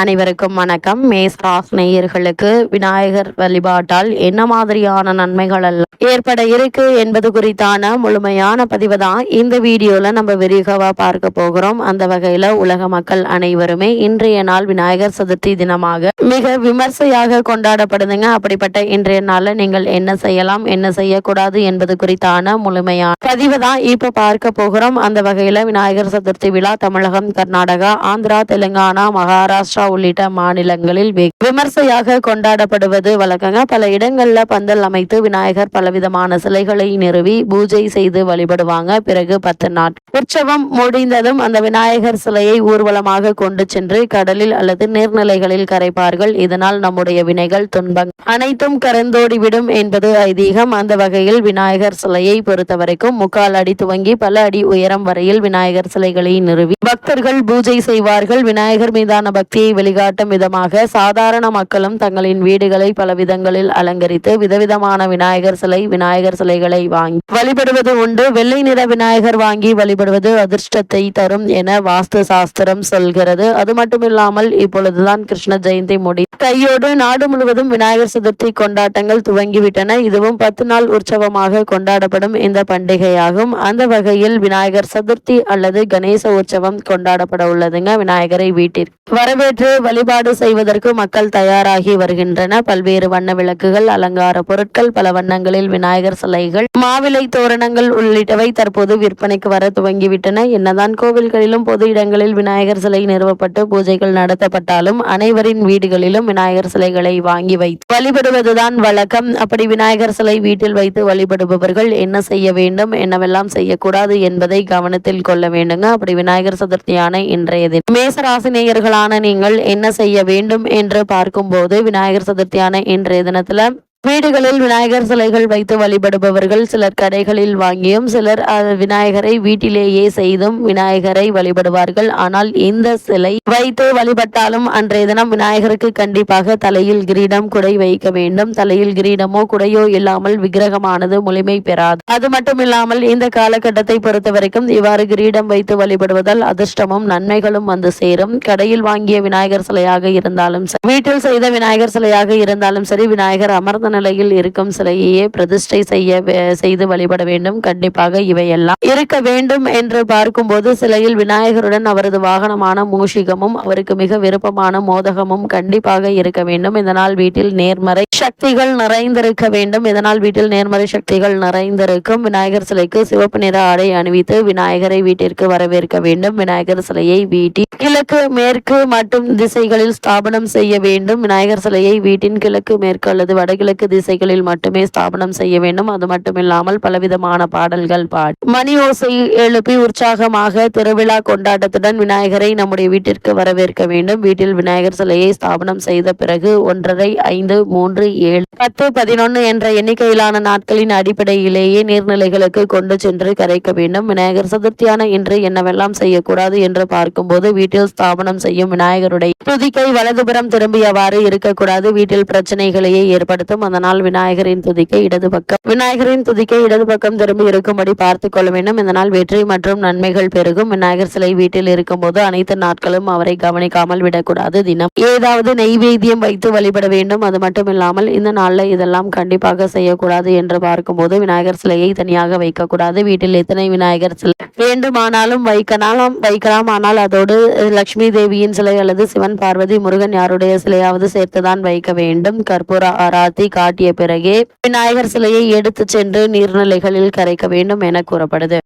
அனைவருக்கும் வணக்கம். மேசராஸ் நேயர்களுக்கு விநாயகர் வழிபாட்டால் என்ன மாதிரியான நன்மைகள் எல்லாம் ஏற்பட இருக்கு என்பது குறித்தான முழுமையான பதிவு தான் இந்த வீடியோல நம்ம விரிகவா பார்க்க போகிறோம். அந்த வகையில உலக மக்கள் அனைவருமே இன்றைய நாள் விநாயகர் சதுர்த்தி தினமாக மிக விமர்சையாக கொண்டாடப்படுதுங்க. அப்படிப்பட்ட இன்றைய நாள்ல நீங்கள் என்ன செய்யலாம் என்ன செய்யக்கூடாது என்பது குறித்தான முழுமையான பதிவு தான் இப்ப பார்க்க போகிறோம். அந்த வகையில விநாயகர் சதுர்த்தி விழா தமிழகம் கர்நாடகா ஆந்திரா தெலுங்கானா மகாராஷ்டிரா உள்ளிட்ட மாநிலங்களில் விமர்சையாக கொண்டாடப்படுவது வழக்கங்க. பல இடங்கள்ல பந்தல் அமைத்து விநாயகர் பலவிதமான சிலைகளை நிறுவி பூஜை செய்து வழிபடுவாங்க. பிறகு பத்து நாட் உற்சவம் முடிந்ததும் அந்த விநாயகர் சிலையை ஊர்வலமாக கொண்டு சென்று கடலில் அல்லது நீர்நிலைகளில் கரைப்பார்கள். இதனால் நம்முடைய வினைகள் துன்பங்கள் அனைத்தும் கரைந்தோடிவிடும் என்பது ஐதீகம். அந்த வகையில் விநாயகர் சிலையை பொறுத்தவரைக்கும் முக்கால் அடி துவங்கி பல அடி உயரம் வரையில் விநாயகர் சிலைகளை நிறுவி பக்தர்கள் பூஜை செய்வார்கள். விநாயகர் மீதான பக்தியை வெளிகாட்டும் விதமாக சாதாரண மக்களும் தங்களின் வீடுகளை பல விதங்களில் அலங்கரித்து விதவிதமான விநாயகர் சிலை விநாயகர் சிலைகளை வாங்கி வழிபடுவது உண்டு. வெள்ளை நிற விநாயகர் வாங்கி வழிபடுவது அதிர்ஷ்டத்தை தரும் என வாஸ்து சாஸ்திரம் சொல்கிறது. அது மட்டுமில்லாமல் இப்பொழுதுதான் கிருஷ்ண ஜெயந்தி முடி கையோடு நாடு முழுவதும் விநாயகர் சதுர்த்தி கொண்டாட்டங்கள் துவங்கிவிட்டன. இதுவும் பத்து நாள் உற்சவமாக கொண்டாடப்படும் இந்த பண்டிகையாகும். அந்த வகையில் விநாயகர் சதுர்த்தி அல்லது கணேச உற்சவம் கொண்டாடப்பட உள்ளதுங்க. விநாயகரை வீட்டிற்கு வரவேற்று வழிபாடு செய்வதற்கு மக்கள் தயாராகி வருகின்றன. பல்வேறு வண்ண விளக்குகள் அலங்கார பொருட்கள் பல வண்ணங்களில் விநாயகர் சிலைகள் மாவிலை தோரணங்கள் உள்ளிட்டவை தற்போது விற்பனைக்கு வர துவங்கிவிட்டன. என்னதான் கோவில்களிலும் பொது இடங்களில் விநாயகர் சிலை நிறுவப்பட்டு பூஜைகள் நடத்தப்பட்டாலும் அனைவரின் வீடுகளிலும் விநாயகர் சிலைகளை வாங்கி வைத்து வழிபடுவதுதான் வழக்கம். அப்படி விநாயகர் சிலை வீட்டில் வைத்து வழிபடுபவர்கள் என்ன செய்ய வேண்டும் என்னவெல்லாம் செய்யக்கூடாது என்பதை கவனத்தில் கொள்ள வேண்டுங்க. அப்படி விநாயகர் சதுர்த்தியான இன்றைய தினம். மேசராசினியர்களான நீங்கள் என்ன செய்ய வேண்டும் என்று பார்க்கும்போது விநாயகர் சதுர்த்தியான இன்றைய தினத்தில் வீடுகளில் விநாயகர் சிலைகள் வைத்து வழிபடுபவர்கள் சிலர் கடைகளில் வாங்கியும் சிலர் விநாயகரை வீட்டிலேயே செய்தும் விநாயகரை வழிபடுவார்கள். ஆனால் இந்த சிலை வைத்து வழிபட்டாலும் அன்றைய தினம் விநாயகருக்கு கண்டிப்பாக தலையில் கிரீடம் குடை வைக்க வேண்டும். தலையில் கிரீடமோ குடையோ இல்லாமல் விக்கிரகமானது முழுமை பெறாது. அது மட்டும் இல்லாமல் இந்த காலகட்டத்தை பொறுத்த வரைக்கும் இவ்வாறு கிரீடம் வைத்து வழிபடுவதால் அதிர்ஷ்டமும் நன்மைகளும் வந்து சேரும். கடையில் வாங்கிய விநாயகர் சிலையாக இருந்தாலும் சரி வீட்டில் செய்த விநாயகர் சிலையாக இருந்தாலும் சரி விநாயகர் அமர்ந்த நிலையில் இருக்கும் சிலையையே பிரதிஷ்டை செய்ய செய்து வழிபட வேண்டும். கண்டிப்பாக இவையெல்லாம் இருக்க வேண்டும் என்று பார்க்கும்போது சிலையில் விநாயகருடன் அவரது வாகனமான மூஷிகமும் அவருக்கு மிக விருப்பமான மோதகமும் கண்டிப்பாக இருக்க வேண்டும். இதனால் வீட்டில் நேர்மறை சக்திகள் நிறைந்திருக்க வேண்டும். இதனால் வீட்டில் நேர்மறை சக்திகள் நிறைந்திருக்கும். விநாயகர் சிலைக்கு சிவப்பு நிற ஆடை அணிவித்து விநாயகரை வீட்டிற்கு வரவேற்க வேண்டும். விநாயகர் சிலையை வீட்டில் கிழக்கு மேற்கு மற்றும் திசைகளில் ஸ்தாபனம் செய்ய வேண்டும். விநாயகர் சிலையை வீட்டின் கிழக்கு மேற்கு அல்லது வடகிழக்கு திசைகளில் மட்டுமே ஸ்தாபனம் செய்ய வேண்டும். அது மட்டுமில்லாமல் பலவிதமான பாடல்கள் பாடி மணி ஓசை எழுப்பி உற்சாகமாக திருவிழா கொண்டாட்டத்துடன் விநாயகரை நம்முடைய வீட்டிற்கு வரவேற்க வேண்டும். வீட்டில் விநாயகர் சிலையை ஸ்தாபனம் செய்த பிறகு ஒன்றரை ஐந்து மூன்று ஏழு. பத்து பதினொன்று என்ற எண்ணிக்கையிலான நாட்களின் அடிப்படையிலேயே நீர்நிலைகளுக்கு கொண்டு சென்று கரைக்க வேண்டும். விநாயகர் சதுர்த்தியான இன்று என்னவெல்லாம் செய்யக்கூடாது என்று பார்க்கும்போது வீட்டில் ஸ்தாபனம் செய்யும் விநாயகருடைய துதிக்கை வலதுபுறம் திரும்பியவாறு இருக்கக்கூடாது. வீட்டில் பிரச்சனைகளையே ஏற்படுத்தும். அதனால் விநாயகரின் துதிக்கை இடது பக்கம் விநாயகரின் துதிக்கை இடது பக்கம் திரும்பி இருக்கும்படி பார்த்து கொள்ள வேண்டும். இதனால் வெற்றி மற்றும் நன்மைகள் பெருகும். விநாயகர் சிலை வீட்டில் இருக்கும்போது அனைத்து நாட்களும் அவரை கவனிக்காமல் விடக்கூடாது. தினம் ஏதாவது நெய்வேத்தியம் வைத்து வழிபட வேண்டும். அது மட்டுமில்லாமல் இல்லாமல் இந்த நாளில் இதெல்லாம் கண்டிப்பாக செய்யக்கூடாது என்று பார்க்கும்போது விநாயகர் சிலையை தனியாக வைக்கக்கூடாது. வீட்டில் எத்தனை விநாயகர் சிலை வேண்டுமானாலும் வைக்கலாம் வைக்கலாம். ஆனால் அதோடு லக்ஷ்மி லட்சுமி தேவியின் சிலை அல்லது சிவன் பார்வதி முருகன் யாருடைய சிலையாவது சேர்த்துதான் வைக்க வேண்டும். கற்பூர ஆராத்தி காட்டிய பிறகே விநாயகர் சிலையை எடுத்து சென்று நீர்நிலைகளில் கரைக்க வேண்டும் என கூறப்படுது.